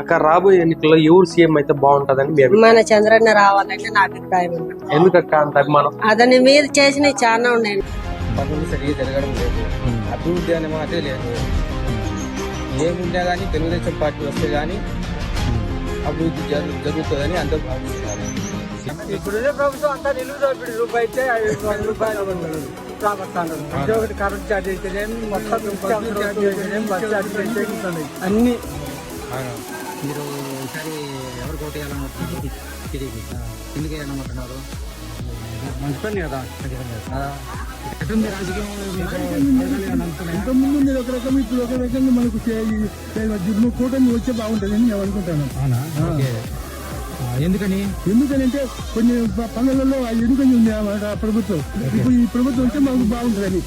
అక్క రాబోయే ఎన్నికల్లో ఎవరు సీఎం అయితే బాగుంటదని మీ అభిప్రాయం? మన చంద్రన్న రావాలని నా అభిప్రాయం ఉంది. ఎందుకక్క అంత అభిమానం? అతని మీద చేసినవి చాలా ఉన్నాయి. పనులు సరిగ్గా జరగడం లేదు. అభివృద్ధి అనే మాటే లేదు. ఏముండే కానీ తెలుగుదేశం పార్టీ వస్తే కానీ అభివృద్ధి జరు జరుగుతుందని అందరూ భావిస్తున్నారు. ఇప్పుడున్న ప్రభుత్వం అంతా నిలువు దోపిడి రూపాయి ఇచ్చే ఐదు వందల రూపాయలు ఒక్కటి కరెంట్ ఛార్జ్ మొత్తం ఛార్జ్ అయితే అన్ని. మీరు ఈసారి ఎవరు కోట వేయాలనుకుంటున్నారు? టీడీపీ. ఎందుకు వేయాలనుకుంటున్నారు? మంచి పని కదా ఎట్లుంది రాజకీయం ఇంతకుముందు మీరు ఒక రకం ఇప్పుడు ఒక రకంగా మనకు జున్ను కూటమి వచ్చే బాగుంటుందని నేను అనుకుంటాను. అవునా? ఎందుకని? ఎందుకనంటే కొన్ని పనులలో ఎన్నికలు ఉంది ఆ ప్రభుత్వం. ఇప్పుడు ఈ ప్రభుత్వం వచ్చే మాకు బాగుంటుందని.